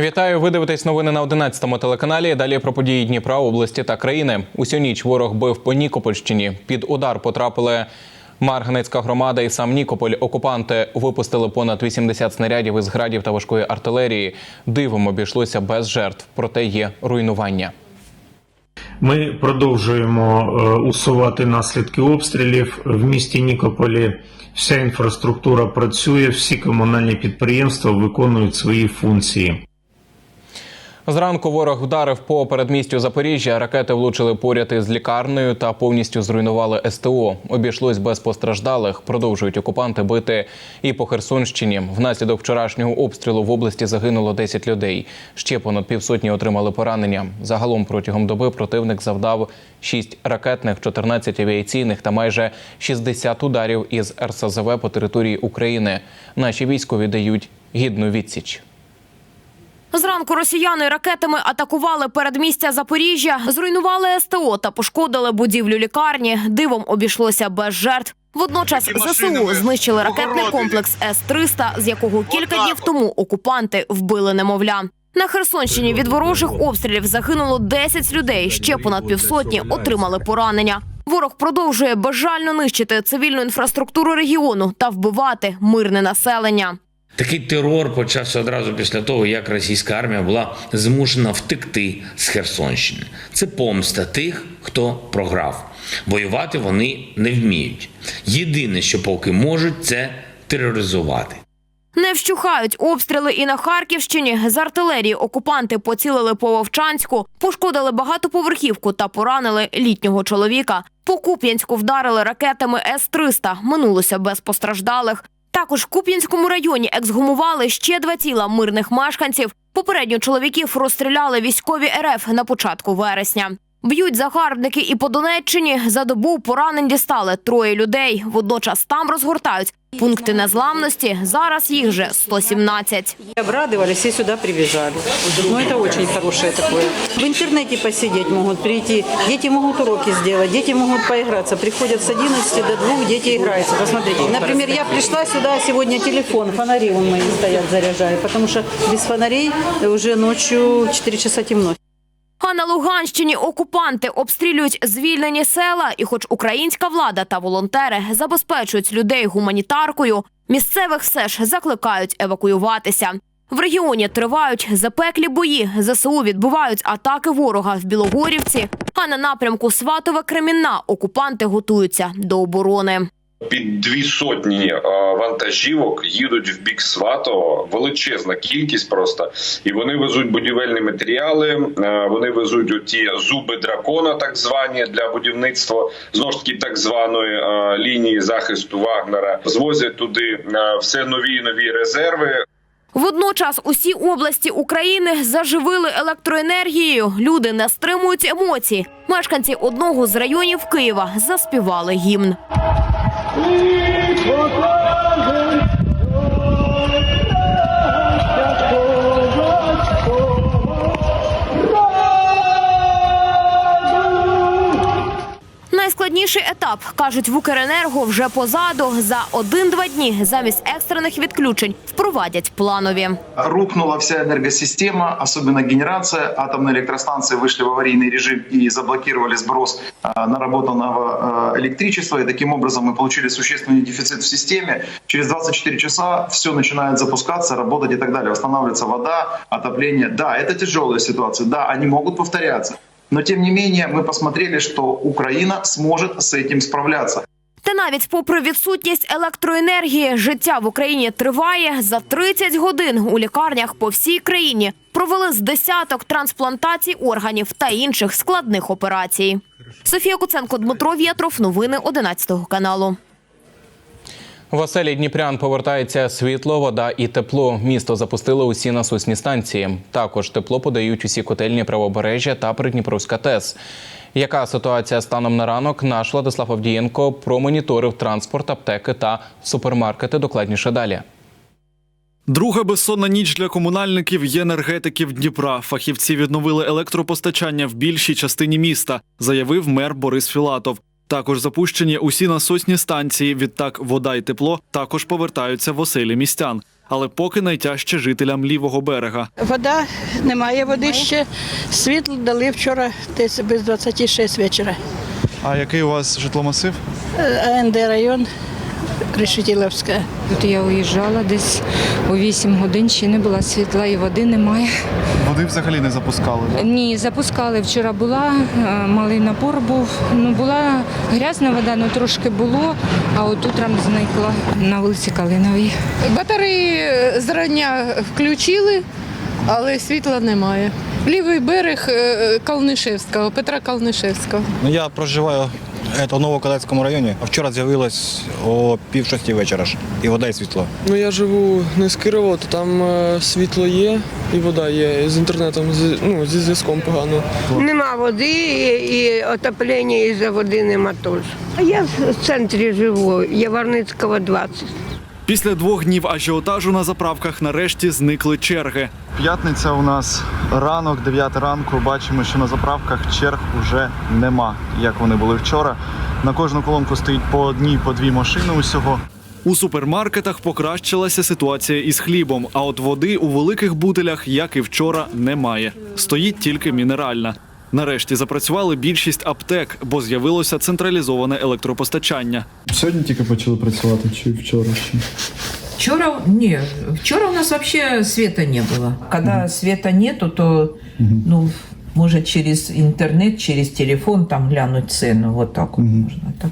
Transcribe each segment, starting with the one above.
Вітаю. Ви дивитесь новини на 11-му телеканалі. Далі про події Дніпра, області та країни. Усю ніч ворог бив по Нікопольщині. Під удар потрапили Марганецька громада і сам Нікополь. Окупанти випустили понад 80 снарядів із градів та важкої артилерії. Дивом обійшлося без жертв, проте є руйнування. Ми продовжуємо е, усувати наслідки обстрілів в місті Нікополі. Вся інфраструктура працює, всі комунальні підприємства виконують свої функції. Зранку ворог вдарив по передмістю Запоріжжя. Ракети влучили поряд із лікарнею та повністю зруйнували СТО. Обійшлось без постраждалих. Продовжують окупанти бити і по Херсонщині. Внаслідок вчорашнього обстрілу в області загинуло 10 людей. Ще понад півсотні отримали поранення. Загалом протягом доби противник завдав 6 ракетних, 14 авіаційних та майже 60 ударів із РСЗВ по території України. Наші військові дають гідну відсіч. Зранку росіяни ракетами атакували передмістя Запоріжжя, зруйнували СТО та пошкодили будівлю лікарні. Дивом обійшлося без жертв. Водночас ЗСУ знищили ракетний комплекс С-300, з якого кілька днів тому окупанти вбили немовля. На Херсонщині від ворожих обстрілів загинуло 10 людей. Ще понад півсотні отримали поранення. Ворог продовжує безжально нищити цивільну інфраструктуру регіону та вбивати мирне населення. Такий терор почався одразу після того, як російська армія була змушена втекти з Херсонщини. Це помста тих, хто програв. Воювати вони не вміють. Єдине, що поки можуть, це тероризувати. Не вщухають обстріли і на Харківщині. З артилерії окупанти поцілили по Вовчанську, пошкодили багатоповерхівку та поранили літнього чоловіка. По Куп'янську вдарили ракетами С-300. Минулося без постраждалих. Також в Куп'янському районі ексгумували ще два тіла мирних мешканців. Попередньо чоловіків розстріляли військові РФ на початку вересня. Б'ють загарбники і по Донеччині за добу поранень дістали троє людей. Водночас там розгортають пункти незламності. Зараз їх вже 117. Обрадовались и сюда прибежали. Ну, это очень хорошее такое. В интернете посидеть могут прийти. Дети могут уроки сделать, дети могут поиграться. Приходят с 11 до 2, дети играются. Посмотрите. Например, я пришла сюда, сегодня телефон, фонари вон мои стоят, заряжаю. Потому что без фонарей уже ночью 4 часа темно. На Луганщині окупанти обстрілюють звільнені села, і хоч українська влада та волонтери забезпечують людей гуманітаркою, місцевих все ж закликають евакуюватися. В регіоні тривають запеклі бої. ЗСУ відбувають атаки ворога в Білогорівці. А на напрямку Сватове Кремінна окупанти готуються до оборони. Під дві сотні е, вантажівок їдуть в бік Сватого, величезна кількість просто, і вони везуть будівельні матеріали. е, Вони везуть оті зуби дракона, так звані для будівництва знову ж таки так званої е, лінії захисту Вагнера. Звозять туди все нові нові резерви. Водночас усі області України заживили електроенергією. Люди не стримують емоцій. Мешканці одного з районів Києва заспівали гімн. 一国。Найскладніший етап, кажуть в Укренерго, вже позаду. За один-два дні замість екстрених відключень впровадять планові. рухнула вся энергосистема, особенно генерация. Атомные электростанции вышли в аварийный режим и заблокировали сброс а, наработанного а, электричества. И таким образом мы получили существенный дефицит в системе. Через 24 часа все начинает запускаться, работать и так далее. Восстанавливается вода, отопление. Да, это тяжелая ситуация. Да, они могут повторяться. Но тем не менее мы посмотрели, что Украина сможет с этим справляться. Та навіть попри відсутність електроенергії, життя в Україні триває за 30 годин. У лікарнях по всій країні провели з десяток трансплантацій органів та інших складних операцій. Софія Куценко, Дмитро Вєтров. Новини 11 каналу. В оселі Дніпрян повертається світло, вода і тепло. Місто запустило усі насосні станції. Також тепло подають усі котельні правобережжя та Придніпровська ТЕС. Яка ситуація станом на ранок? Наш Владислав Авдієнко промоніторив транспорт, аптеки та супермаркети. Докладніше далі. Друга безсонна ніч для комунальників і енергетиків Дніпра. Фахівці відновили електропостачання в більшій частині міста, заявив мер Борис Філатов. Також запущені усі насосні станції. Відтак вода і тепло також повертаються в оселі містян. але поки найтяжче жителям лівого берега. Вода немає води ще. Світло дали вчора десь без 26 вечора. А який у вас житломасив? Е, АНД район Решетіловська. От я уїжджала десь о 8 годин, ще не було світла і води немає. Води взагалі не запускали. Ні, запускали. Вчора була, е, малий напор був. Ну, була грязна вода, ну трошки було, а от утром зникла на вулиці Калиновій. Батареї зрання включили, але світла немає. Лівий берег е, Калнишевського, Петра Калнишевського. Ну, я проживаю в Новокалецькому районі. Вчора з'явилось о пів шості вечора ж. І вода, і світло. Ну я живу не з Кирова, то там е, світло є і вода є. З інтернетом з- ну, зі зв'язком погано. Нема води і отоплення із-за води нема теж. А я в центрі живу, Яварницького 20. Після двох днів ажіотажу на заправках нарешті зникли черги. П'ятниця у нас ранок, 9 ранку. Бачимо, що на заправках черг уже нема, як вони були вчора. На кожну колонку стоїть по одній, по дві машини усього. У супермаркетах покращилася ситуація із хлібом, а от води у великих бутилях, як і вчора, немає. Стоїть тільки мінеральна. Нарешті запрацювали більшість аптек, бо з'явилося централізоване електропостачання. Сьогодні тільки почали працювати чи вчора ще? Вчора ні, вчора у нас взагалі света не було. Когда света нету, то ну може через інтернет, через телефон там глянуть ціну. Вот так вот можна. Так.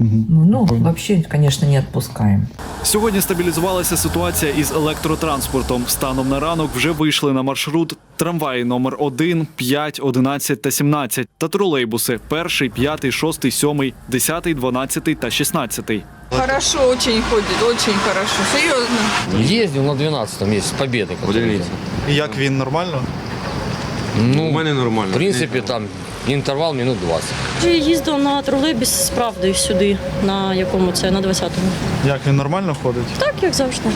Ну, ну вообще, конечно, не відпускаємо. Сьогодні стабілізувалася ситуація із електротранспортом. Станом на ранок вже вийшли на маршрут трамваї номер 1, 5, 11 та 17 та тролейбуси перший, п'ятий, шостий, сьомий, десятий, дванадцятий та шістнадцятий. Хорошо, очень ходить, очень хорошо. Серйозно. Їздив на 12-му місяці Побєди. І як він нормально? Ну, У мене нормально. В принципі, там інтервал минут 20. Я їздив на тролейбус з правдою сюди, на якому це, на 20-му. Як він нормально ходить? Так, як завжди.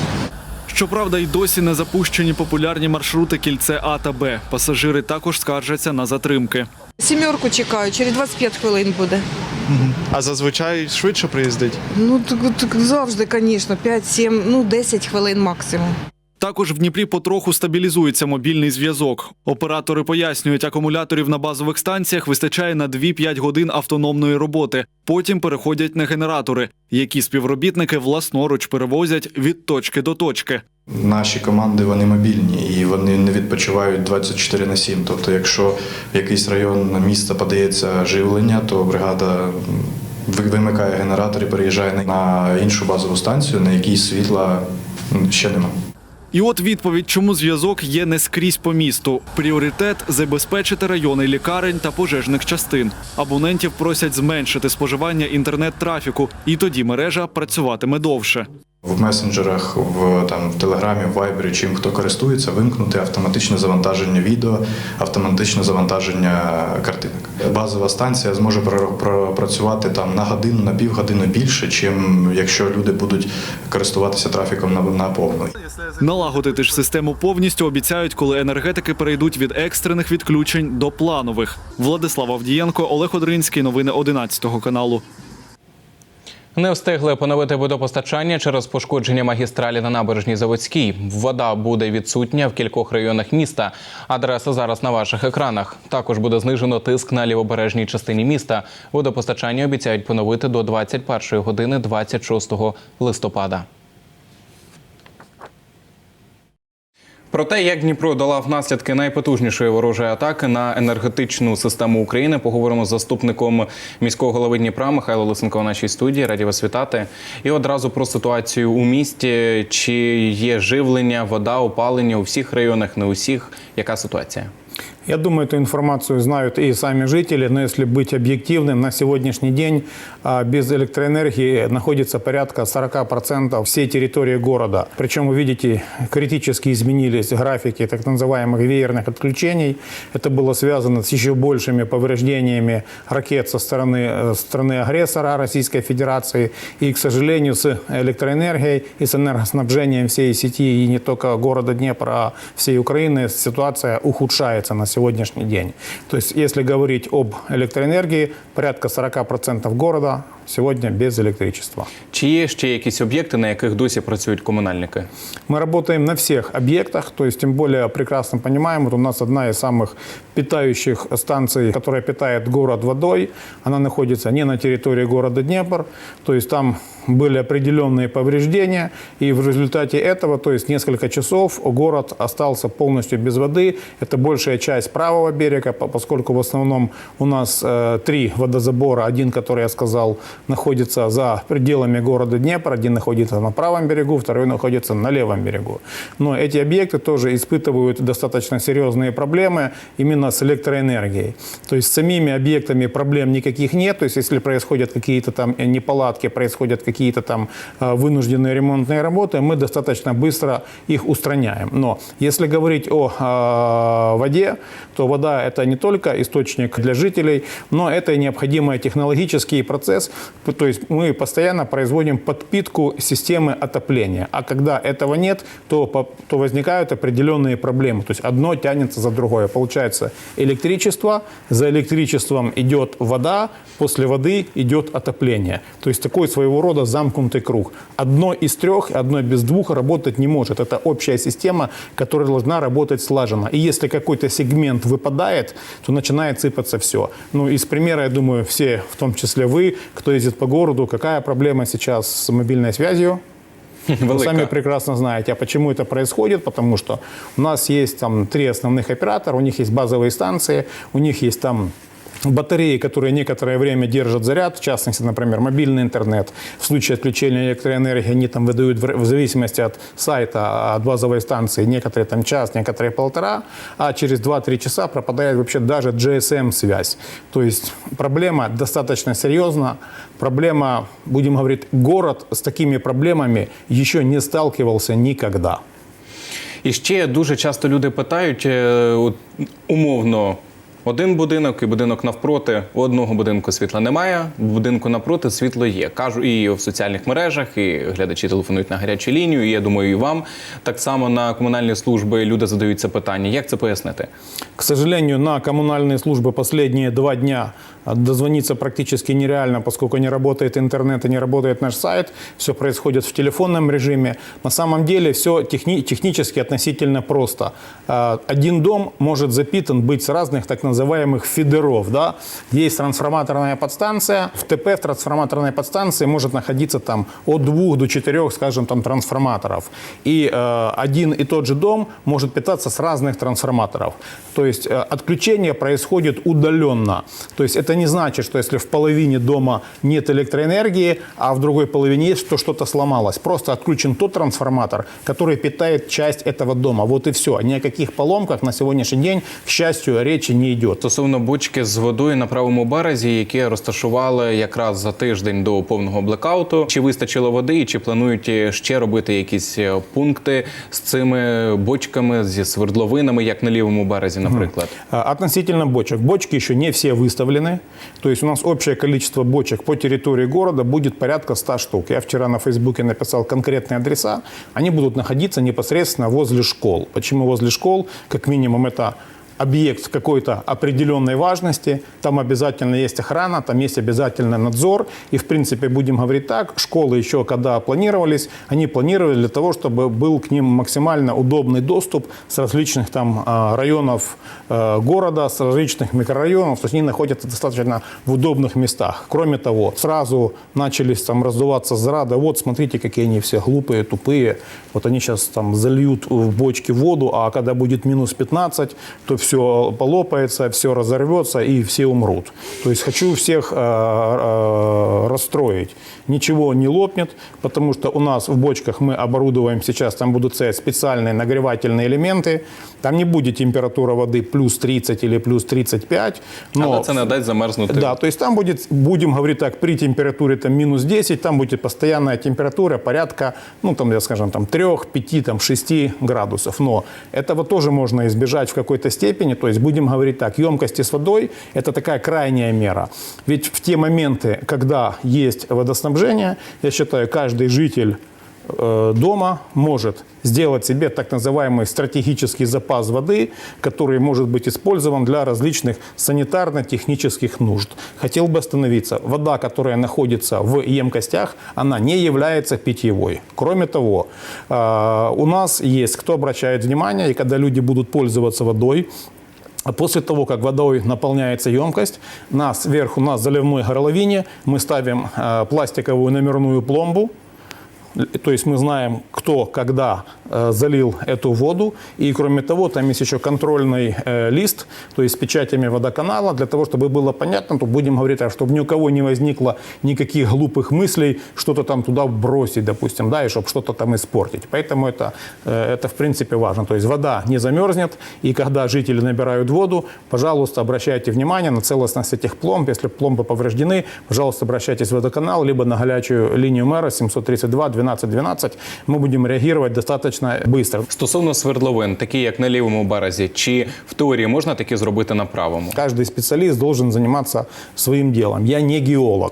Щоправда, й досі не запущені популярні маршрути кільце А та Б. Пасажири також скаржаться на затримки. Сімерку чекаю, через 25 хвилин буде. А зазвичай швидше приїздить. Ну так, так завжди, звісно, 5-7, ну 10 хвилин максимум. Також в Дніпрі потроху стабілізується мобільний зв'язок. Оператори пояснюють, акумуляторів на базових станціях вистачає на 2-5 годин автономної роботи. Потім переходять на генератори, які співробітники власноруч перевозять від точки до точки. Наші команди вони мобільні і вони не відпочивають 24 на 7. Тобто, якщо в якийсь район міста подається живлення, то бригада вимикає генератор і переїжджає на іншу базову станцію, на якій світла ще нема. І от відповідь, чому зв'язок є не скрізь по місту. Пріоритет забезпечити райони лікарень та пожежних частин. Абонентів просять зменшити споживання інтернет-трафіку, і тоді мережа працюватиме довше. В месенджерах, в там в Телеграмі, в Вайбері, чим хто користується, вимкнути автоматичне завантаження відео, автоматичне завантаження картинок. Базова станція зможе пропрацювати там на годину, на півгодини більше, чим якщо люди будуть користуватися трафіком на, на повну. Налагодити ж систему повністю обіцяють, коли енергетики перейдуть від екстрених відключень до планових. Владислав Авдієнко, Олег Одринський. Новини 11 каналу. Не встигли поновити водопостачання через пошкодження магістралі на набережній Заводській. Вода буде відсутня в кількох районах міста. Адреса зараз на ваших екранах. Також буде знижено тиск на лівобережній частині міста. Водопостачання обіцяють поновити до 21 години 26 листопада. Про те, як Дніпро долав наслідки найпотужнішої ворожої атаки на енергетичну систему України, поговоримо з заступником міського голови Дніпра Михайло Лисенко в нашій студії. Раді вас вітати. І одразу про ситуацію у місті. Чи є живлення, вода, опалення у всіх районах, не усіх. Яка ситуація? Я думаю, эту информацию знают и сами жители, но если быть объективным, на сегодняшний день а, без электроэнергии находится порядка 40% всей территории города. Причем, вы видите, критически изменились графики так называемых веерных отключений. Это было связано с еще большими повреждениями ракет со стороны э, страны-агрессора Российской Федерации. И, к сожалению, с электроэнергией и с энергоснабжением всей сети, и не только города Днепра, а всей Украины, ситуация ухудшается на сегодняшний день. То есть, если говорить об электроэнергии, порядка 40% города сегодня без электричества. Чи є ще якісь об'єкти, на яких досі працюють комунальники? Мы работаем на всех объектах, то есть тем более прекрасно понимаем, вот у нас одна из самых питающих станций, которая питает город водой, она находится не на территории города Днепр, то есть там были определенные повреждения, и в результате этого, то есть несколько часов, город остался полностью без воды. Это большая часть правого берега, по- поскольку в основном у нас э, три водозабора, один, который я сказал, находится за пределами города Днепр, один находится на правом берегу, второй находится на левом берегу. Но эти объекты тоже испытывают достаточно серьезные проблемы именно с электроэнергией. То есть с самими объектами проблем никаких нет, то есть если происходят какие-то там неполадки, происходят какие-то там э, вынужденные ремонтные работы, мы достаточно быстро их устраняем. Но если говорить о э, воде, то вода это не только источник для жителей, но это и необходимый технологический процесс. То есть мы постоянно производим подпитку системы отопления. А когда этого нет, то, то возникают определенные проблемы. То есть одно тянется за другое. Получается электричество, за электричеством идет вода, после воды идет отопление. То есть такой своего рода замкнутый круг. Одно из трех, одно без двух работать не может. Это общая система, которая должна работать слаженно. И если какой-то сегмент выпадает, то начинает сыпаться все. Ну, из примера, я думаю, все, в том числе вы, кто ездит по городу, какая проблема сейчас с мобильной связью? Вы сами прекрасно знаете. А почему это происходит? Потому что у нас есть там три основных оператора, у них есть базовые станции, у них есть там батареи, которые некоторое время держат заряд, в частности, например, мобильный интернет. В случае отключения электроэнергии они там выдают в зависимости от сайта, от базовой станции, некоторые там час, некоторые полтора, а через 2-3 часа пропадает вообще даже GSM-связь. То есть проблема достаточно серьезна. Проблема, будем говорить, город с такими проблемами еще не сталкивался никогда. І ще дуже часто люди питають умовно. Один будинок і будинок навпроти. У одного будинку світла немає, в будинку навпроти світло є. Кажу і в соціальних мережах, і глядачі телефонують на гарячу лінію. І я думаю, і вам так само на комунальні служби люди задають це питання. Як це пояснити? К сожалению, на коммунальные службы последние два дня а, дозвониться практически нереально, поскольку не работает интернет и не работает наш сайт. Все происходит в телефонном режиме. На самом деле все техни- технически относительно просто. А, Один дом может запитан быть с разных так называемых фидеров. Да? Есть трансформаторная подстанция. В ТП в трансформаторной подстанции может находиться там от двух до четырех, скажем, там трансформаторов. И э, один и тот же дом может питаться с разных трансформаторов. То есть э, отключение происходит удаленно. То есть это не значит, что если в половине дома нет электроэнергии, а в другой половине есть, то что-то сломалось. Просто отключен тот трансформатор, который питает часть этого дома. Вот и все. Ни о каких поломках на сегодняшний день, к счастью, речи не идет. Стосовно бочки з водою на правому березі, які розташували якраз за тиждень до повного блекауту. Чи вистачило води, і чи планують ще робити якісь е, пункти з цими бочками, зі свердловинами, як на лівому березі, наприклад? А, Относительно бочек. Бочки еще не все выставлены. То есть у нас общее количество бочек по территории города будет порядка 100 штук. Я вчера на Фейсбуке написал конкретные адреса. Они будут находиться непосредственно возле школ. Почему возле школ? Как минимум это объект какой-то определенной важности, там обязательно есть охрана, там есть обязательно надзор. И, в принципе, будем говорить так, школы еще когда планировались, они планировали для того, чтобы был к ним максимально удобный доступ с различных там а, районов э, города, с различных микрорайонов, то есть они находятся достаточно в удобных местах. Кроме того, сразу начались там раздуваться зрады, вот смотрите, какие они все глупые, тупые, вот они сейчас там зальют в бочки воду, а когда будет минус 15, то все полопается, все разорвется и все умрут. То есть хочу всех э, э, расстроить. Ничего не лопнет, потому что у нас в бочках мы оборудуем сейчас, там будут стоять специальные нагревательные элементы, там не будет температура воды плюс 30 или плюс 35, но Але це не дасть замерзнути. да, то есть там будет, будем говорить так, при температуре там минус 10, там будет постоянная температура порядка, ну там, я скажем, там 3, 5, там 6 градусов. Но этого тоже можно избежать в какой-то степени. То есть будем говорить так, емкости с водой – это такая крайняя мера. Ведь в те моменты, когда есть водоснабжение, я считаю, каждый житель э, дома может сделать себе так называемый стратегический запас воды, который может быть использован для различных санитарно-технических нужд. Хотел бы остановиться. Вода, которая находится в емкостях, она не является питьевой. Кроме того, э, у нас есть, кто обращает внимание, и когда люди будут пользоваться водой, После того, как водой наполняется емкость, на сверху на заливной горловине мы ставим э, пластиковую номерную пломбу, то есть мы знаем, кто, когда э, залил эту воду. И кроме того, там есть еще контрольный э, лист, то есть с печатями водоканала, для того, чтобы было понятно, то будем говорить, а чтобы ни у кого не возникло никаких глупых мыслей, что-то там туда бросить, допустим, да, и чтобы что-то там испортить. Поэтому это, э, это в принципе важно. То есть вода не замерзнет, и когда жители набирают воду, пожалуйста, обращайте внимание на целостность этих пломб. Если пломбы повреждены, пожалуйста, обращайтесь в водоканал, либо на горячую линию мэра 732 12 12. Мы будем реагировать достаточно быстро. Стосовно свердловин, такі як на лівому березі, чи в теорії можна такі зробити на правому? Каждый специалист должен заниматься своим делом. Я не геолог.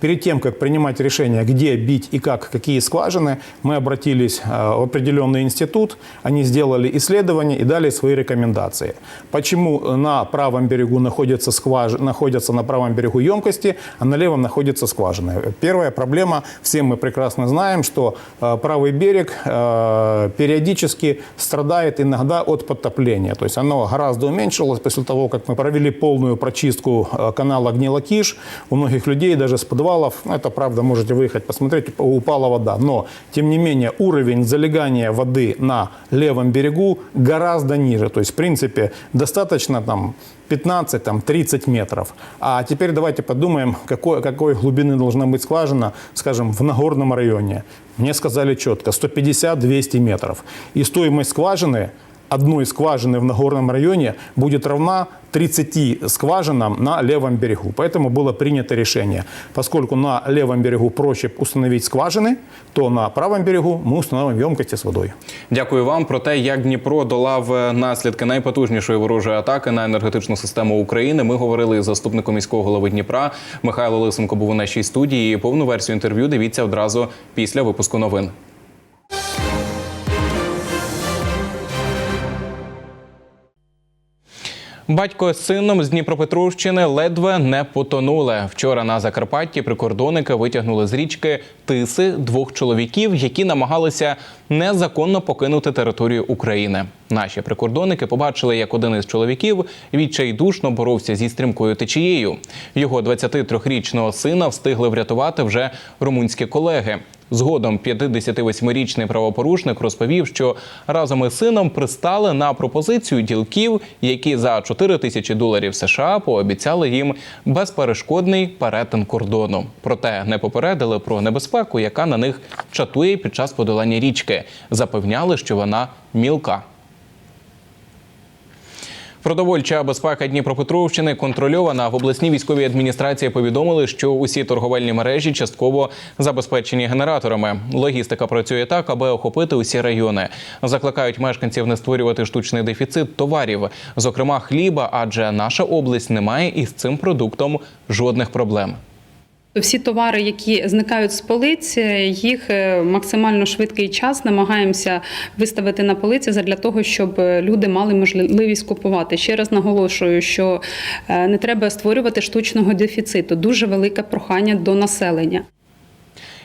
Перед тем, как принимать решение, где бить и как, какие скважины, мы обратились э, в определенный институт, они сделали исследования и дали свои рекомендации. Почему на правом берегу находятся, скваж... находятся на правом берегу емкости, а на левом находятся скважины? Первая проблема, все мы прекрасно знаем, что э, правый берег э, периодически страдает иногда от подтопления. То есть оно гораздо уменьшилось после того, как мы провели полную прочистку канала Гнилокиш. У многих людей даже с подвалов, ну, это правда, можете выехать посмотреть, упала вода. Но, тем не менее, уровень залегания воды на левом берегу гораздо ниже. То есть, в принципе, достаточно там 15, там, 30 метров. А теперь давайте подумаем, какой, какой глубины должна быть скважина, скажем, в Нагорном районе. Мне сказали четко, 150-200 метров. И стоимость скважины одной скважины в Нагорном районе будет равна 30 скважинам на левом берегу. Поэтому было принято решение. Поскольку на левом берегу проще установить скважины, то на правом берегу мы установим емкости с водой. Дякую вам про те, як Дніпро долав е, наслідки найпотужнішої ворожої атаки на енергетичну систему України. Ми говорили із заступником міського голови Дніпра. Михайло Лисенко був у нашій студії. Повну версію інтерв'ю дивіться одразу після випуску новин. Батько з сином з Дніпропетровщини ледве не потонули. Вчора на Закарпатті прикордонники витягнули з річки тиси двох чоловіків, які намагалися незаконно покинути територію України. Наші прикордонники побачили, як один із чоловіків відчайдушно боровся зі стрімкою течією. Його 23-річного сина встигли врятувати вже румунські колеги. Згодом 58-річний правопорушник розповів, що разом із сином пристали на пропозицію ділків, які за 4 тисячі доларів США пообіцяли їм безперешкодний перетин кордону. Проте не попередили про небезпеку, яка на них чатує під час подолання річки. Запевняли, що вона мілка. Продовольча безпека Дніпропетровщини контрольована. В обласній військовій адміністрації повідомили, що усі торговельні мережі частково забезпечені генераторами. Логістика працює так, аби охопити усі райони. Закликають мешканців не створювати штучний дефіцит товарів, зокрема хліба, адже наша область не має із цим продуктом жодних проблем. Всі товари, які зникають з полиць, їх е, максимально швидкий час намагаємося виставити на полиці для того, щоб люди мали можливість купувати. Ще раз наголошую, що е, не треба створювати штучного дефіциту. Дуже велике прохання до населення.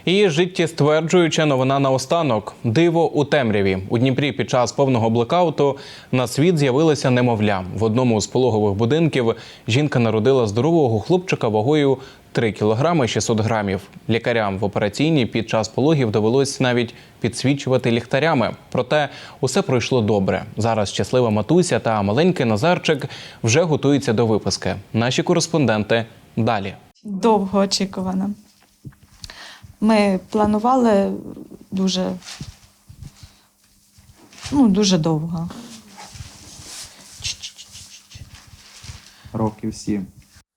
І життєстверджуюча новина наостанок. Диво у темряві. У Дніпрі під час повного блекауту на світ з'явилося немовля. В одному з пологових будинків жінка народила здорового хлопчика вагою 3 кілограми 600 грамів. Лікарям в операційній під час пологів довелось навіть підсвічувати ліхтарями. Проте усе пройшло добре. Зараз щаслива матуся та маленький Назарчик вже готуються до виписки. Наші кореспонденти далі. довго очікувана. Ми планували дуже, ну, дуже довго. Років сім.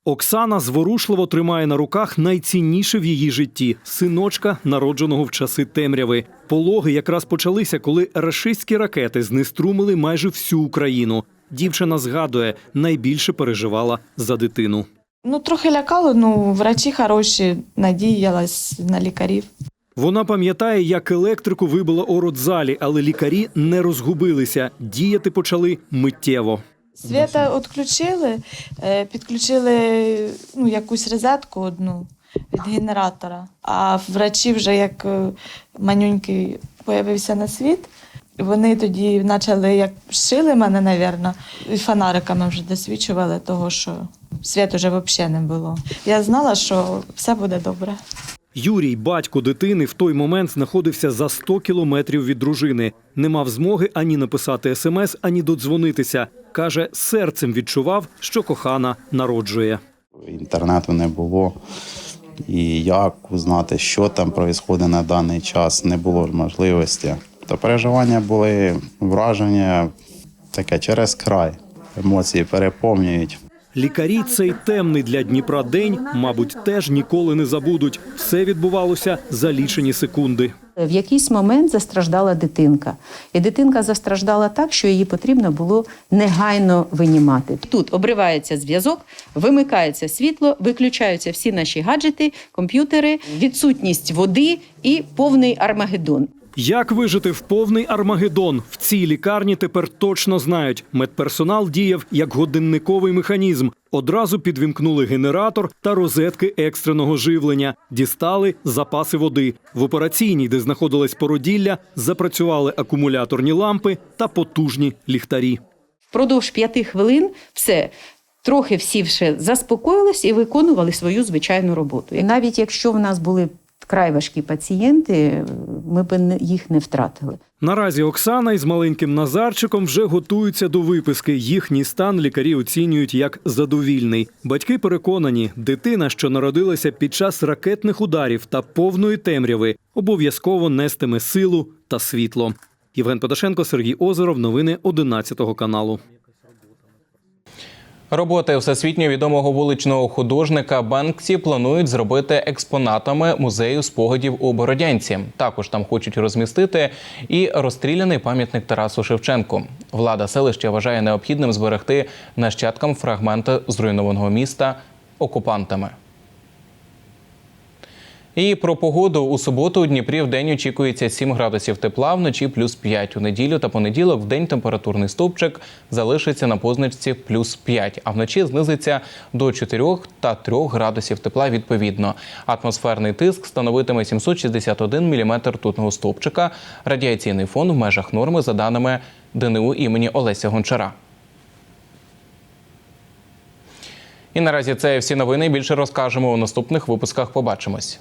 Оксана зворушливо тримає на руках найцінніше в її житті синочка, народженого в часи темряви. Пологи якраз почалися, коли рашистські ракети знеструмили майже всю Україну. Дівчина згадує, найбільше переживала за дитину. Ну, трохи лякало, ну, врачі хороші, надіялась на лікарів. Вона пам'ятає, як електрику вибило у родзалі, але лікарі не розгубилися. Діяти почали миттєво. Світа відключили, е, підключили ну, якусь розетку одну від генератора. А врачі вже як е, манюнький появився на світ. Вони тоді почали, як шили мене, навірно, і фонариками вже досвідчували того, що світу вже взагалі не було. Я знала, що все буде добре. Юрій, батько дитини, в той момент знаходився за 100 кілометрів від дружини. Не мав змоги ані написати смс, ані додзвонитися. Каже, серцем відчував, що кохана народжує. Інтернету не було. І як узнати, що там відбувається на даний час, не було можливості. То переживання були враження таке через край. Емоції переповнюють. Лікарі цей темний для Дніпра день, мабуть, теж ніколи не забудуть. Все відбувалося за лічені секунди. В якийсь момент застраждала дитинка, і дитинка застраждала так, що її потрібно було негайно винімати. Тут обривається зв'язок, вимикається світло, виключаються всі наші гаджети, комп'ютери, відсутність води і повний армагеддон. Як вижити в повний Армагеддон? В цій лікарні тепер точно знають. Медперсонал діяв як годинниковий механізм. Одразу підвімкнули генератор та розетки екстреного живлення, дістали запаси води. В операційній, де знаходилась породілля, запрацювали акумуляторні лампи та потужні ліхтарі. Впродовж п'яти хвилин все. Трохи всі вже заспокоїлись і виконували свою звичайну роботу. І навіть якщо в нас були вкрай важкі пацієнти, ми б їх не втратили. Наразі Оксана із маленьким Назарчиком вже готуються до виписки. Їхній стан лікарі оцінюють як задовільний. Батьки переконані, дитина, що народилася під час ракетних ударів та повної темряви, обов'язково нестиме силу та світло. Євген Подашенко, Сергій Озеров. Новини 11 каналу. Роботи всесвітньо відомого вуличного художника Банксі планують зробити експонатами музею спогадів у Бородянці. Також там хочуть розмістити і розстріляний пам'ятник Тарасу Шевченку. Влада селища вважає необхідним зберегти нащадкам фрагменти зруйнованого міста окупантами. І про погоду у суботу у Дніпрі в день очікується 7 градусів тепла, вночі плюс 5. У неділю та понеділок в день температурний стовпчик залишиться на позначці плюс 5, а вночі знизиться до 4 та 3 градусів тепла відповідно. Атмосферний тиск становитиме 761 мм ртутного стовпчика. Радіаційний фон в межах норми за даними ДНУ імені Олеся Гончара. І наразі це всі новини. Більше розкажемо у наступних випусках. Побачимось.